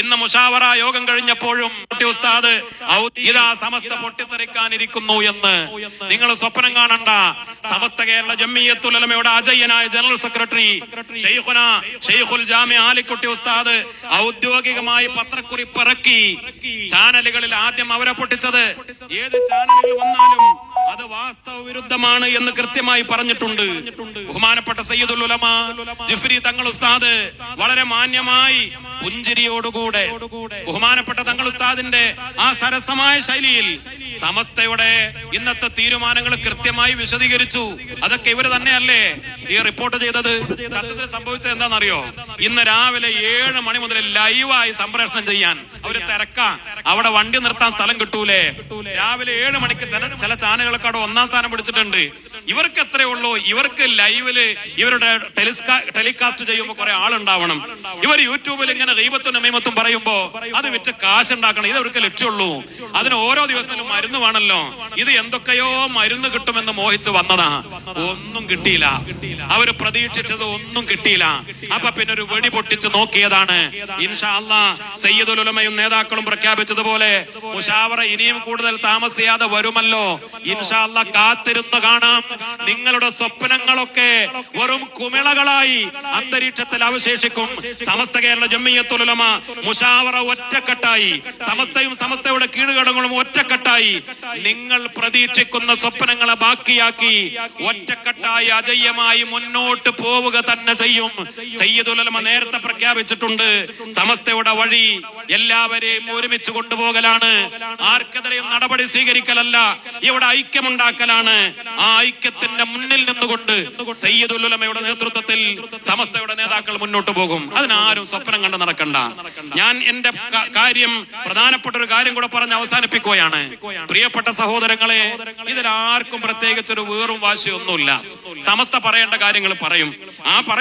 ഇന്ന് മുഷാവറ യോഗം കഴിഞ്ഞപ്പോഴും ഉസ്താദ് ഇതാ സമസ്ത പൊട്ടിത്തെറിക്കാനിരിക്കുന്നു എന്ന്. നിങ്ങൾ സ്വപ്നം കാണണ്ട. സമസ്ത കേരള ജമ്മിയത്തുലമയുടെ അജയ്യനായ ജനറൽ സെക്രട്ടറി ഷെയ്ഖുന ഷെയ്ഖുൽ ജാമി ആലിക്കുട്ടി ഉസ്താദ് ഔദ്യോഗികമായി പത്രക്കുറിപ്പ് ഇറക്കി. ചാനലുകളിൽ ആദ്യം അവരെ പൊട്ടിച്ചത്. ഏത് ചാനലുകൾ വന്നാലും അത് വാസ്തവ വിരുദ്ധമാണ് എന്ന് കൃത്യമായി പറഞ്ഞിട്ടുണ്ട്. ബഹുമാനപ്പെട്ട സയ്യിദുൽ ഉലമ. ജിഫ്രി തങ്ങൾ ഉസ്താദ് വളരെ മാന്യമായി പുഞ്ചിരിയോടുകൂടെ ബഹുമാനപ്പെട്ട തങ്ങൾ ഉസ്താദിന്റെ ആ സരസമായ ശൈലിയിൽ സമസ്തയുടെ ഇന്നത്തെ തീരുമാനങ്ങൾ കൃത്യമായി വിശദീകരിച്ചു. അതൊക്കെ ഇവർ തന്നെയല്ലേ ഈ റിപ്പോർട്ട് ചെയ്തത്? സത്യത്തിൽ സംഭവിച്ചത് എന്താണെന്നറിയോ? ഇന്ന് രാവിലെ ഏഴ് മണി മുതൽ ലൈവായി സംപ്രേഷണം ചെയ്യാൻ. അവർ തിരക്ക. അവിടെ വണ്ടി നിർത്താൻ സ്ഥലം കിട്ടൂലേ. രാവിലെ ഏഴ് മണിക്ക് ചില ചാനലുകളൊക്കെ അവിടെ ഒന്നാം സ്ഥാനം പിടിച്ചിട്ടുണ്ട്. ഇവർക്ക് എത്രയേ ഉള്ളൂ? ഇവർക്ക് ലൈവിൽ ഇവരുടെ ടെലിസ്കാ ടെലികാസ്റ്റ് ചെയ്യുമ്പോൾ കുറെ ആളുണ്ടാവണം. ഇവർ യൂട്യൂബിൽ ഇങ്ങനെ റീബത്തും നമീമത്തും പറയുമ്പോ അത് വിറ്റ് കാശുണ്ടാക്കണം. ഇത് അവർക്ക് ലക്ഷ്യമുള്ളൂ അതിന് ഓരോ ദിവസത്തിലും മരുന്ന് വേണമല്ലോ ഇത് എന്തൊക്കെയോ മരുന്ന് കിട്ടുമെന്ന് മോഹിച്ച് വന്നതാ. ഒന്നും കിട്ടിയില്ല. അവർ പ്രതീക്ഷിച്ചത് ഒന്നും കിട്ടിയില്ല. അപ്പൊ പിന്നെ ഒരു വെടി പൊട്ടിച്ച് നോക്കിയതാണ്. ഇൻഷാ അല്ലാ സയ്യിദുൽ ഉലമയും നേതാക്കളും പ്രഖ്യാപിച്ചതുപോലെ മുഷാവറ ഇനിയും കൂടുതൽ താമസിയാതെ വരുമല്ലോ. ഇൻഷാ അല്ലാ കാത്തിരുന്ന് കാണാം. നിങ്ങളുടെ സ്വപ്നങ്ങളൊക്കെ വെറും കുമിളകളായി അന്തരീക്ഷത്തിൽ അവശേഷിക്കും. സമസ്ത കേരള ജമ്മിയത്തുലമ മുഷാവറ ഒറ്റക്കെട്ടായി. സമസ്തയും സമസ്തയുടെ കീഴുഘടകങ്ങളും ഒറ്റക്കെട്ടായി. നിങ്ങൾ പ്രതീക്ഷിക്കുന്ന സ്വപ്നങ്ങളെ ബാക്കിയാക്കി ഒറ്റക്കെട്ടായി അജയ്യമായി മുന്നോട്ട് പോവുക തന്നെ ചെയ്യും. സയ്യിദുലമ നേരത്തെ പ്രഖ്യാപിച്ചിട്ടുണ്ട്. സമസ്തയുടെ വഴി എല്ലാവരെയും ഒരുമിച്ച് കൊണ്ടുപോകലാണ്. ആർക്കെതിരെയും നടപടി സ്വീകരിക്കലല്ല ഇവിടെ ഐക്യമുണ്ടാക്കലാണ്. ആ ഐക്യത്തിന്റെ മുന്നിൽ നിന്നുകൊണ്ട് സയ്യിദുലമയുടെ നേതൃത്വത്തിൽ സമസ്തയുടെ നേതാക്കൾ മുന്നോട്ട് പോകും. അതിനാരും സ്വപ്നം കണ്ട് നടക്കണ്ട. ഞാൻ എന്റെ കാര്യം പ്രധാനപ്പെട്ട ഒരു കാര്യം കൂടെ പറഞ്ഞ് അവസാനിപ്പിക്കുകയാണ്. പ്രിയപ്പെട്ട സഹോദരങ്ങളെ ഇതിൽ ആർക്കും പ്രത്യേകിച്ച് ഒരു വേറും വാശിയൊന്നുമില്ല. സമസ്ത പറയേണ്ട കാര്യങ്ങൾ പറയും. ആ പറയും